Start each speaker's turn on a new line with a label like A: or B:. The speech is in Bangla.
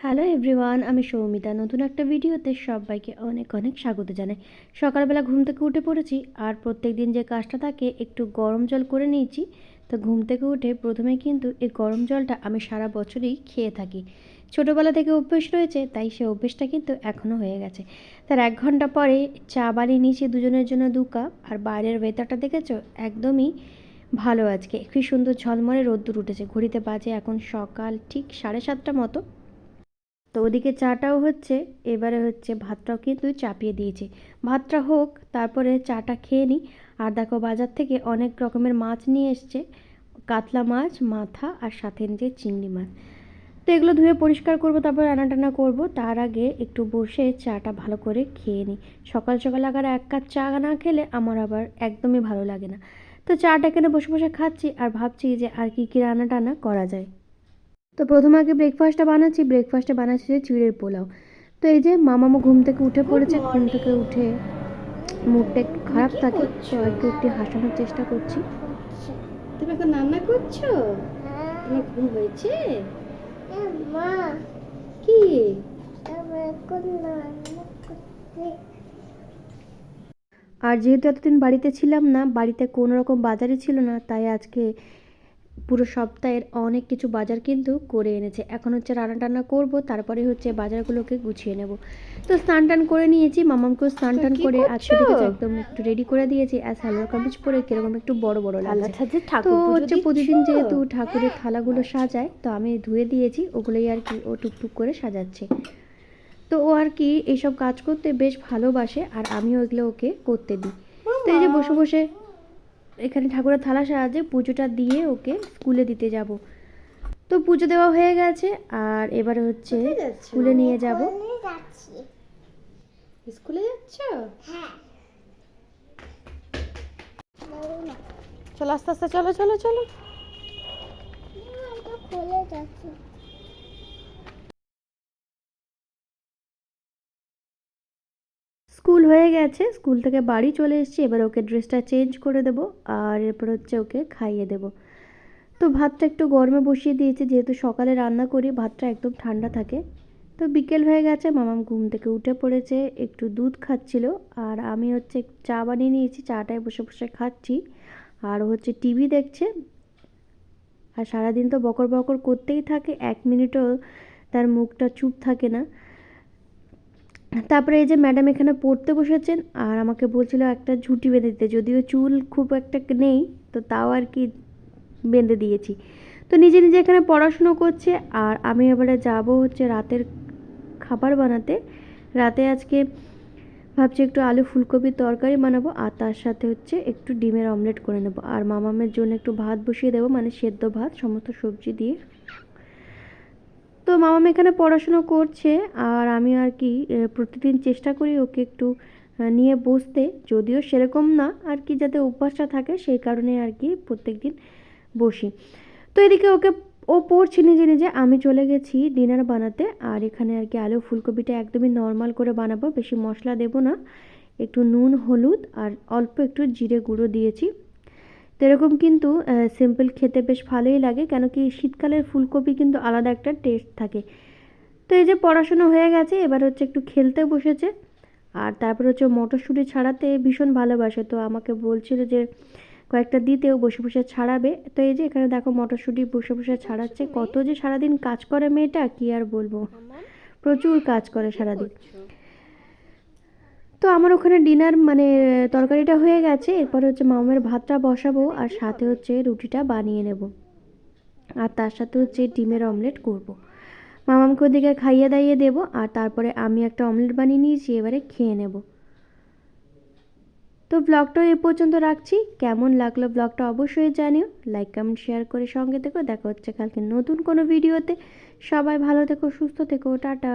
A: হ্যালো এভরিওয়ান আমি সৌমিতা। নতুন একটা ভিডিওতে সবাইকে অনেক অনেক স্বাগত জানাই। সকালবেলা ঘুম থেকে উঠে পড়েছি আর প্রত্যেক দিন যে কাজটা থাকে, একটু গরম জল করে নিয়েছি। তো ঘুম থেকে উঠে প্রথমে কিন্তু এই গরম জলটা আমি সারা বছরই খেয়ে থাকি। ছোটোবেলা থেকে অভ্যেস রয়েছে, তাই সে অভ্যেসটা কিন্তু এখনও হয়ে গেছে। তার এক ঘণ্টা পরে চা বানিয়ে নিয়েছি দুজনের জন্য দু কাপ। আর বাইরের ওয়েদারটা দেখেছ? একদমই ভালো আজকে। খুবই সুন্দর ঝলমলে রোদ্দুর উঠেছে। ঘড়িতে বাজে এখন সকাল ঠিক সাড়ে সাতটা মতো। তো ওদিকে চাটাও হচ্ছে, এবারে হচ্ছে ভাতটাও কিন্তু চাপিয়ে দিয়েছি। ভাতটা হোক, তারপরে চাটা খেয়ে নিই। আর দেখো বাজার থেকে অনেক রকমের মাছ নিয়ে এসছে, কাতলা মাছ, মাথা আর সাথে নিচে চিংড়ি মাছ। তো এগুলো ধুয়ে পরিষ্কার করব, তারপর রান্না টান্না করব। তার আগে একটু বসে চাটা ভালো করে খেয়ে নিই। সকাল সকাল আগার এক কাপ চা না খেলে আমার আবার একদমই ভালো লাগে না। তো চাটা এখানে বসে বসে খাচ্ছি আর ভাবছি যে আর কী কী রান্না টান্না করা যায়। তো প্রথমে আগে ব্রেকফাস্টটা বানাচ্ছি ব্রেকফাস্টে বানাচ্ছি যে চিড়ের পোলাও। তো এই যে মামামো ঘুম থেকে উঠে পড়েছে ঘুম থেকে উঠে মুখটা একটু খারাপ থাকে তো একটু একটু হাসানোর চেষ্টা করছি।
B: তুমি এখন রান্না করছ? তোমার ঘুম হয়েছে?
C: মা।
B: কি?
A: আর যেহেতু এতদিন বাড়িতে ছিলাম না বাড়িতে কোনো রকম বাজারই ছিল না তাই আজকে পুরো সপ্তাহের অনেক কিছু বাজার কিন্তু করে এনেছে। এখন হচ্ছে রান্না টান্না করব তারপরে হচ্ছে বাজারগুলোকে গুছিয়ে নেব। তো স্নান টান করে নিয়েছি মামামকেও স্নান টান করে আজকে? একদম একটু রেডি করে দিয়েছি আর সালোয়ার কামিজ পরে কীরকম একটু বড় বড় লাগছে। তো হচ্ছে প্রতিদিন যেহেতু ঠাকুরের থালাগুলো সাজায় তো আমি ধুয়ে দিয়েছি ওগুলোই আর কি ও টুকটুক করে সাজাচ্ছে। তো ও আর কি এইসব কাজ করতে বেশ ভালোবাসে আর আমিও এগুলো ওকে করতে দিই। তো এই যে বসে বসে এখানে ঠাকুরের থালা সাহায্যে পুজোটা দিয়ে ওকে স্কুলে দিতে যাব। তো পুজো দেওয়া হয়ে গেছে আর এবারে হচ্ছে স্কুলে নিয়ে যাব।
B: স্কুলে যাচ্ছ।
C: হ্যাঁ।
B: চলো আস্তে আস্তে চলো চলো চলো।
C: খুলে যাচ্ছি।
A: স্কুল হয়ে গেছে, স্কুল থেকে বাড়ি চলে এসেছি, এবার ওকে ড্রেসটা চেঞ্জ করে দেব আর এরপর হচ্ছে ওকে খাইয়ে দেব। তো ভাতটা একটু গরমে বসিয়ে দিয়েছি, যেহেতু সকালে রান্না করি, ভাতটা একদম ঠান্ডা থাকে। তো বিকেল হয়ে গেছে, মামাম ঘুম থেকে উঠে পড়েছে, একটু দুধ খাচ্ছিল আর আমি হচ্ছে চা বানিয়ে নিয়েছি চাটায় বসে বসে খাচ্ছি। আর হচ্ছে টিভি দেখছে। আর সারাদিন তো বকর বকর করতেই থাকে, এক মিনিটও তার মুখটা চুপ থাকে না। তারপরে এই যে ম্যাডাম এখানে পড়তে বসেছেন আর আমাকে বলছিল একটা ঝুঁটি বেঁধে দিতে, যদিও চুল খুব একটা নেই, তো তাও আর কি বেঁধে দিয়েছি। তো নিজে নিজে এখানে পড়াশুনো করছে আর আমি এবারে যাব হচ্ছে রাতের খাবার বানাতে। রাতে আজকে ভাবছি একটু আলু ফুলকপির তরকারি বানাবো আর তার সাথে হচ্ছে একটু ডিমের অমলেট করে নেব। আর মামামের জন্য একটু ভাত বসিয়ে দেবো মানে সেদ্ধ ভাত, সমস্ত সবজি দিয়ে। তো মামাম এখানে পড়াশুনো করছে আর আমি আর কি প্রতিদিন চেষ্টা করি ওকে একটু নিয়ে বসতে। যদিও সেরকম না আর কি, যাতে অভ্যাসটা থাকে সেই কারণে আর কি প্রত্যেক দিন বসি। তো এদিকে ওকে, ও পড়ছে নিজে নিজে, আমি চলে গেছি ডিনার বানাতে। আর এখানে আর কি আলু ফুলকপিটা একদমই নর্মাল করে বানাবো, বেশি মশলা দেবো না। একটু নুন, হলুদ আর অল্প একটু জিরে গুঁড়ো দিয়েছি। তো এরকম কিন্তু সিম্পল খেতে বেশ ভালোই লাগে। কেন কি শীতকালের ফুলকপি কিন্তু আলাদা একটা টেস্ট থাকে। তো এই যে পড়াশোনা হয়ে গেছে এবার হচ্ছে একটু খেলতে বসেছে। আর তারপর হচ্ছে মটরশুঁটি ছাড়াতে ভীষণ ভালোবাসে। তো আমাকে বলছিল যে কয়েকটা দিতেও বসে বসে ছাড়াবে। তো এই যে এখানে দেখো মটরশুঁটি বসে বসে ছাড়াচ্ছে। কত যে সারাদিন কাজ করে মেয়েটা কি আর বলব? প্রচুর কাজ করে সারাদিন। তো আমার ওখানে ডিনার মানে তরকারিটা হয়ে গেছে, এরপরে হচ্ছে মামের ভাতটা বসাবো আর সাথে হচ্ছে রুটিটা বানিয়ে নেব। আর তার সাথে হচ্ছে ডিমের অমলেট করব। মামামকে ওদিকে খাইয়ে দাইয়ে দেবো আর তারপরে আমি একটা অমলেট বানিয়ে নিয়েছি, এবারে খেয়ে নেব। তো ব্লগটা এ পর্যন্ত রাখছি। কেমন লাগল ব্লগটা অবশ্যই জানিও। লাইক কমেন্ট শেয়ার করে সঙ্গে থেকো। দেখা হচ্ছে কালকে নতুন কোনো ভিডিওতে সবাই ভালো থেকো, সুস্থ থেকো। টাটা।